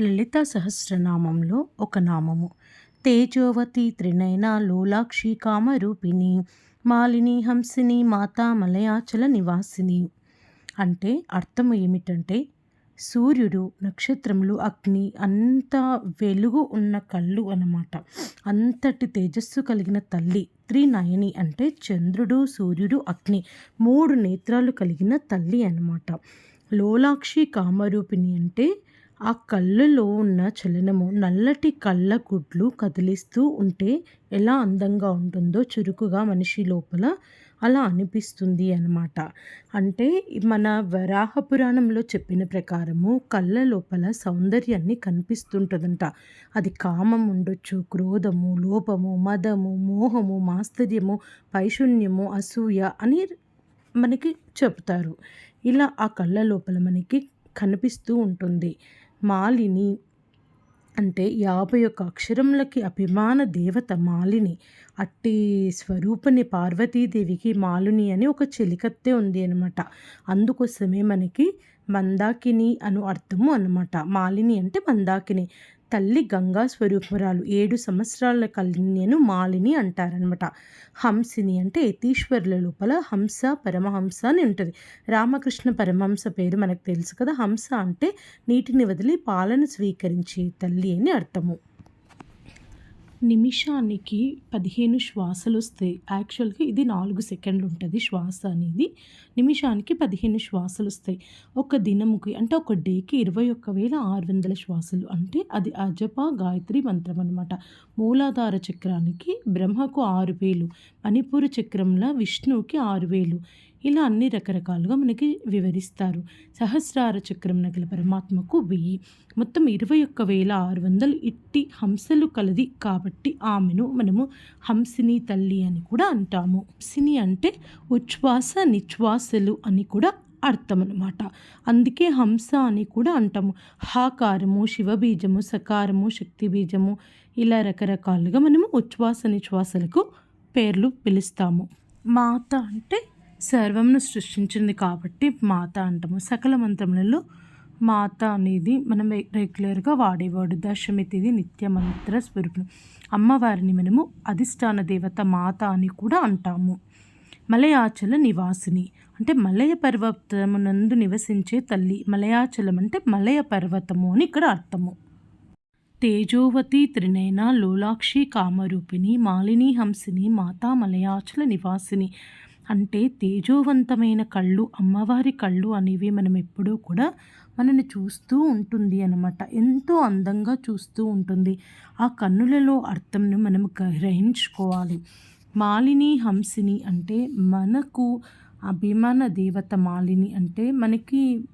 లలిత సహస్రనామంలో ఒక నామము. తేజోవతి త్రినయన లోలాక్షి కామరూపిణి మాలిని హంసిని మాతా మలయాచల నివాసిని. అంటే అర్థం ఏమిటంటే సూర్యుడు నక్షత్రములు అగ్ని అంత వెలుగు ఉన్న కళ్ళు అన్నమాట. అంతటి తేజస్సు కలిగిన తల్లి త్రినయని అంటే చంద్రుడు సూర్యుడు అగ్ని మూడు నేత్రాలు కలిగిన తల్లి అన్నమాట. లోలాక్షి కామరూపిణి అంటే ఆ కళ్ళలో ఉన్న చలనము నల్లటి కళ్ళ గుడ్లు కదిలిస్తూ ఉంటే ఎలా అందంగా ఉంటుందో చురుకుగా మనిషి లోపల అలా అనిపిస్తుంది అనమాట అంటే మన వరాహ పురాణంలో చెప్పిన ప్రకారము కళ్ళ లోపల సౌందర్యాన్ని కనిపిస్తుంటుందంట. అది కామం ఉండొచ్చు క్రోధము లోపము మదము మోహము మాస్తర్యము పైశూన్యము అసూయ అని మనకి చెప్తారు ఇలా ఆ కళ్ళ లోపల మనకి కనిపిస్తూ ఉంటుంది. మాలిని అంటే యాభై ఒక్క అక్షరములకి అభిమాన దేవత మాలిని. అట్టి స్వరూపని పార్వతీదేవికి మాలిని అని ఒక చెలికత్తే ఉంది అనమాట అందుకోసమే మనకి మందాకిని అను అర్థము అనమాట మాలిని అంటే మందాకిని. తల్లి గంగా స్వరూపురాలు. ఏడు సంవత్సరాల కన్యను మాలిని అంటారనమాట హంసిని అంటే యతీశ్వరుల లోపల హంస పరమహంస అని ఉంటుంది. రామకృష్ణ పరమహంస పేరు మనకు తెలుసు కదా. హంస అంటే నీటిని వదిలి పాలను స్వీకరించే తల్లి అని అర్థము. నిమిషానికి పదిహేను శ్వాసలు వస్తాయి. యాక్చువల్గా ఇది నాలుగు సెకండ్లు ఉంటుంది శ్వాస అనేది. నిమిషానికి పదిహేను శ్వాసలు వస్తాయి. ఒక దినముకి అంటే ఒక డేకి ఇరవై ఒక్క వేల ఆరు వందల శ్వాసలు. అంటే అది అజప గాయత్రి మంత్రం అనమాట మూలాధార చక్రానికి బ్రహ్మకు ఆరు వేలు. మణిపూర్ చక్రంలో విష్ణువుకి ఆరు వేలు. ఇలా అన్ని రకరకాలుగా మనకి వివరిస్తారు. సహస్రార చక్రం నగల పరమాత్మకు వెయ్యి. మొత్తం ఇరవై ఒక్క వేల ఆరు వందలు ఇట్టి హంసలు కలది కాబట్టి ఆమెను మనము హంసిని తల్లి అని కూడా అంటాము. హంసిని అంటే ఉచ్ఛ్వాస నిశ్వాసలు అని కూడా అర్థం అనమాట అందుకే హంస అని కూడా అంటాము. హాకారము శివబీజము సకారము శక్తి బీజము ఇలా రకరకాలుగా మనము ఉచ్ఛ్వాస నిశ్వాసలకు పేర్లు పిలుస్తాము. మాత అంటే సర్వంను సృష్టించింది కాబట్టి మాత అంటాము. సకల మంత్రములలో మాత అనేది మనం రెగ్యులర్గా వాడేవాడు దశమితిది నిత్య మంత్ర స్వరూపం. అమ్మవారిని మనము అధిష్టాన దేవత మాత అని కూడా అంటాము. మలయాచల నివాసిని. అంటే మలయ పర్వతమునందు నివసించే తల్లి. మలయాచలం అంటే మలయ పర్వతము అని ఇక్కడ అర్థము. తేజోవతి త్రినయన లోలాక్షి కామరూపిణి మాలిని హంసిని మాతా మలయాచల నివాసిని. అంటే తేజోవంతమైన కళ్ళు అమ్మవారి కళ్ళు అనేవి మనం ఎప్పుడూ కూడా మనని చూస్తూ ఉంటుంది అనమాట ఎంతో అందంగా చూస్తూ ఉంటుంది. ఆ కన్నులలో అర్థంను మనం గ్రహించుకోవాలి. మాలిని హంసిని అంటే మనకు అభిమాన దేవత మాలిని అంటే మనకి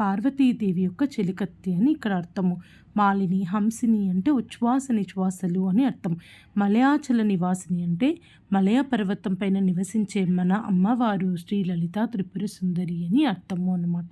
పార్వతీదేవి యొక్క చెలికత్తి అని ఇక్కడ అర్థము. మాలిని హంసిని అంటే ఉచ్ఛ్వాస నిశ్వాసలు అని అర్థం. మలయాచల నివాసిని అంటే మలయ పర్వతం పైన నివసించే మన అమ్మవారు శ్రీ లలిత త్రిపుర సుందరి అని అర్థము అనమాట